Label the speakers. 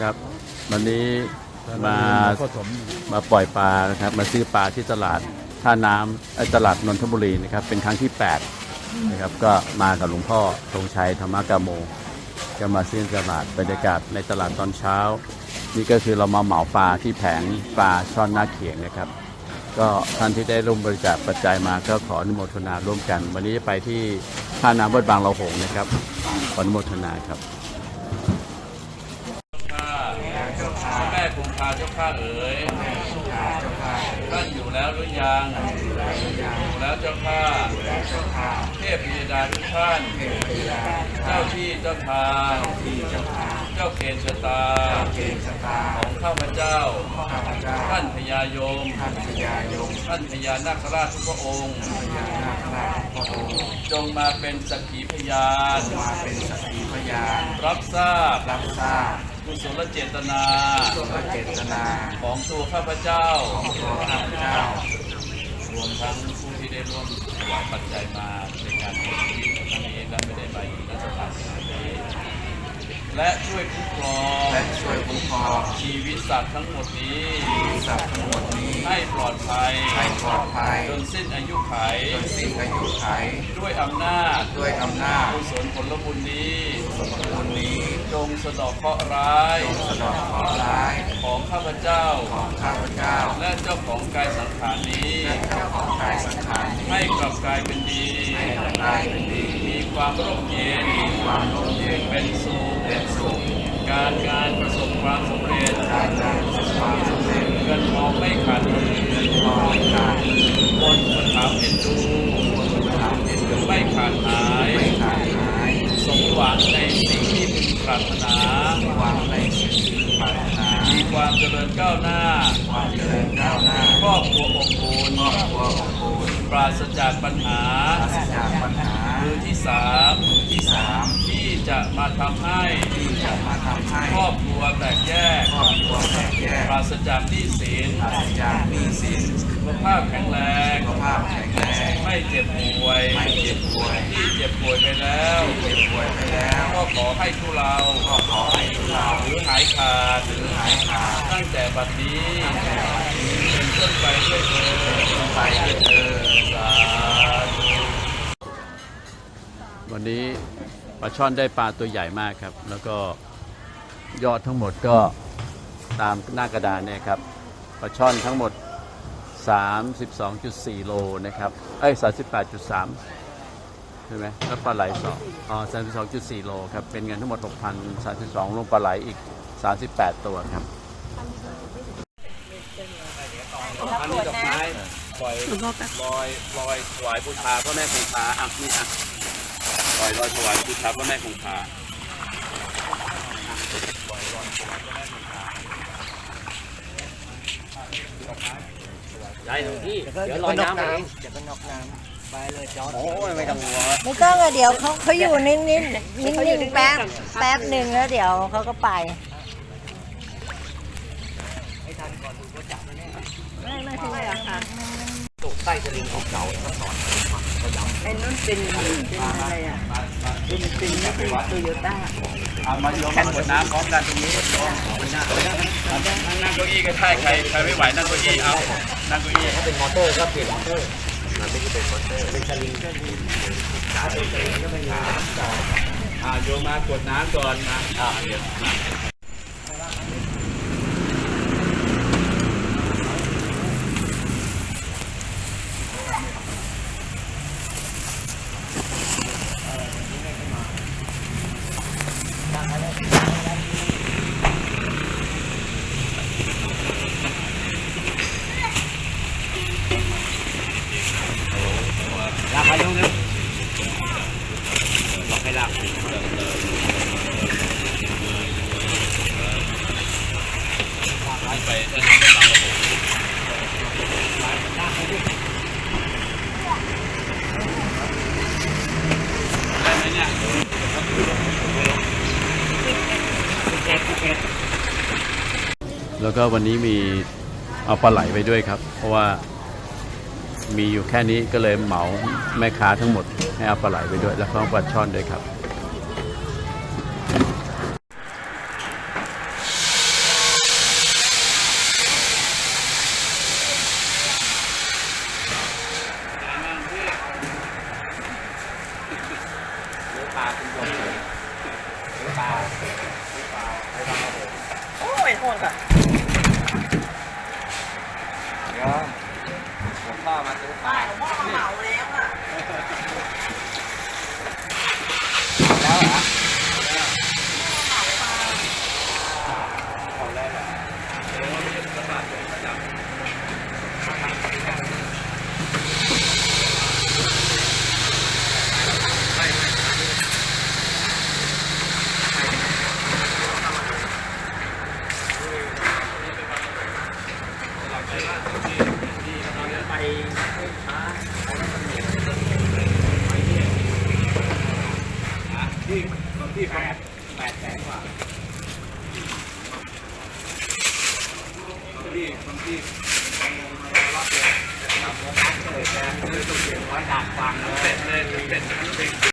Speaker 1: ครับ วันนี้มา
Speaker 2: ผสม
Speaker 1: มาปล่อยปลานะครับ มาซื้อปลาที่ตลาดท่าน้ำเอ้ยตลาดนนทบุรีนะครับ เป็นครั้งที่ 8 นะครับ ก็มากับหลวงพ่อธงชัยธรรมกาโม ก็มาซื้อตลาดบรรยากาศในตลาดตอนเช้า นี่ก็คือเรามาเหมาปลาที่แผงปลาช่อนหน้าเขียงนะครับ ก็ท่านที่ได้ร่วมบริจาคปัจจัยมาก็ขออนุโมทนาร่วมกัน วันนี้จะไปที่ท่าน้ำวัดบางเราหงนะครับขออนุโมทนาครับ แม่คงคา เจ้าข้าเอ๋ยท่านอยู่แล้วหรือยัง อยู่แล้วเจ้าข้า เทพพิดาทุกท่าน เจ้าที่เจ้าทางเจ้าเกณฑ์ชะตา ของข้าพเจ้า ท่านพญายม ท่านพญานาคราชทุกพระองค์ จงมาเป็นสักขีพยาน
Speaker 2: มาเป็นสักขีพยาน
Speaker 1: รับทราบ
Speaker 2: รับทราบ
Speaker 1: กุศลเจตนา
Speaker 2: ส่วนเจตนา
Speaker 1: ของตัวข้าพเจ้า
Speaker 2: ของตัวข้าพเจ้าร
Speaker 1: วมทั้งผู้ที่ได้ร่วมถวายปัจจัยมาในการเสียชีวิตครั้งนี้และไม่ได้มาอยู่ณสถานที่นี้และช่วยคุ้มครอง
Speaker 2: และ ช่วยคุ้มครอง
Speaker 1: ชีวิตสัตว์ทั้งหมดนี้
Speaker 2: สัตว์ทั้งหมดนี้
Speaker 1: ให้ปลอดภัย
Speaker 2: ให้ปลอดภัย
Speaker 1: จนสิ้นอายุไข
Speaker 2: จนสิ้นอายุไข
Speaker 1: ด้วยอำนาจ
Speaker 2: ด้วยอำนาจ
Speaker 1: กุศลผลบุญนี้
Speaker 2: บุญนี้
Speaker 1: จงสะเดอกเคราะห์ร้าย
Speaker 2: สะเดอกเคราะห์ร้าย
Speaker 1: ของข้าพเจ้า
Speaker 2: ของข้าพเจ้า
Speaker 1: และเจ้าของกายสังขารนี้
Speaker 2: และเจ้าของกายสังขารนี้
Speaker 1: ให้กลับกลายเป็นดี
Speaker 2: ให้กลายเป็นดี
Speaker 1: มีความร่มเย็น
Speaker 2: ความร่มเย็น
Speaker 1: เป็นสุข
Speaker 2: เป็นสุข
Speaker 1: การงานประสบความสำเร็จ
Speaker 2: การงานประสบความสำเร็จ
Speaker 1: เงินทองไม่ขาดมือ
Speaker 2: ขอให้การเงิน
Speaker 1: คนอุปถัมเอ็นดู
Speaker 2: บุญธรรมเป็นเรื่อง
Speaker 1: ไม่ขาดหาย
Speaker 2: ไม่ขาดหาย
Speaker 1: สมหวังในสิ่งที่พึงปรารถนา
Speaker 2: วางในสิ่งที่ปรารถนา
Speaker 1: มีความเจริญก้าวหน้า
Speaker 2: ความเจริญก้าวหน้า
Speaker 1: ครอบครัวอบอุ่น
Speaker 2: ครอบครัวอบอุ่น
Speaker 1: ปราศจากปัญหา
Speaker 2: ปราศจากปัญหา
Speaker 1: มือที่สาม
Speaker 2: ที่สาม
Speaker 1: ที่ จะมาทำให้
Speaker 2: ที่จะมาทำให้
Speaker 1: ครอบครัวแตกแยก
Speaker 2: ครอบครัวแตกแยก
Speaker 1: ปราศจากหนี้สิน
Speaker 2: ปราศจากหนี้สิน
Speaker 1: สุขภาพแข็งแรง
Speaker 2: สุขภาพแข็งแรง
Speaker 1: ไม่เจ็บป่วย
Speaker 2: ไม่เจ็บป่วย
Speaker 1: ที่เจ็บป่วยไปแล้ว
Speaker 2: เจ็บป่วยไปแล้ว
Speaker 1: ก็ขอให้ทุเรา
Speaker 2: ก็ขอให้ทุเรา
Speaker 1: หรือหายขาด
Speaker 2: หรือหายขาด
Speaker 1: ตั้งแต่บัดนี้
Speaker 2: แต่วันนี้
Speaker 1: เป็นต้นไปด้วยเถิด
Speaker 2: ไปด้วยเธอ
Speaker 1: สาธุวันนี้ ปลาช่อนได้ปลาตัวใหญ่มากครับ แล้วก็ยอดทั้งหมดก็ตามหน้ากระดานเนี่ยครับปลาช่อนทั้งหมด 32.4 โลนะครับเอ้ย38.3ใช่ไหมแล้วปลาไหลสองอ๋อ32.4 โลครับเป็นเงินทั้งหมด 6,032ลงปลาไหลอีก 38 ตัวครับอันนี้ดอกไม้ปล่อยลอยลอยถวายบูชาพระแม่คงคาอะนี่อะ ล่อยลอยถวายบูชาพระแม่คงคา
Speaker 3: ได้หนึ่งที่ เดี๋ยวลอยน้ำไปเอง
Speaker 2: จะเป็นนอกน้ำไปเลยจอด
Speaker 3: โอ้ยไม่ต้องหัวง
Speaker 4: ไม่ต้องอะเดี๋ยวเขาเขาอยู่นิ่งๆนิ่งๆแป๊บแป๊บหนึ่งแล้วเดี๋ยวเขาก็ไปไม่ไม่ถึงอะค่ะ
Speaker 3: ตกใต้สลิงของเก่าแล้วก็สอน
Speaker 4: ไอ้นั่นเป็นเป็นอะไรอะเป็นเป็นไม่ใช่โตโยต้า
Speaker 1: เอามาโยมาขวดน้ำพร้อมกันตรงนี้นั่งนั่งเก้าอี้ก็ได้ใครใครไม่ไหวนั่งเก้าอี้เอานั่งเก้าอี้
Speaker 3: ถ้าเป็นมอเตอร์ก็เปลี่ยนมอเตอร์มันไม่ใช่เป็นมอเตอร์เป็นสลิงขาเป็นสลิงก็ไม่มี
Speaker 1: อ่าโยมมากดน้ำก่อนนะอ่าเดี๋ยวลากไปดูนึงบอกให้ลากไปถ้าน้ำกำลังระบบได้ไหมเนี่ย แล้ว ก็วันนี้มีเอาปลาไหลไปด้วยครับ เพราะว่ามีอยู่แค่นี้ก็เลยเหมาแม่ค้าทั้งหมดให้เอาปลาไหลไปด้วย แล้วก็ปลาช่อนด้วยครับ ม่วงก่อนเดี๋ยวผม พ่อมาซื้อปลาเหมาแล้วอะแล้วเหรอ
Speaker 3: เสร็จเลยเสร็จ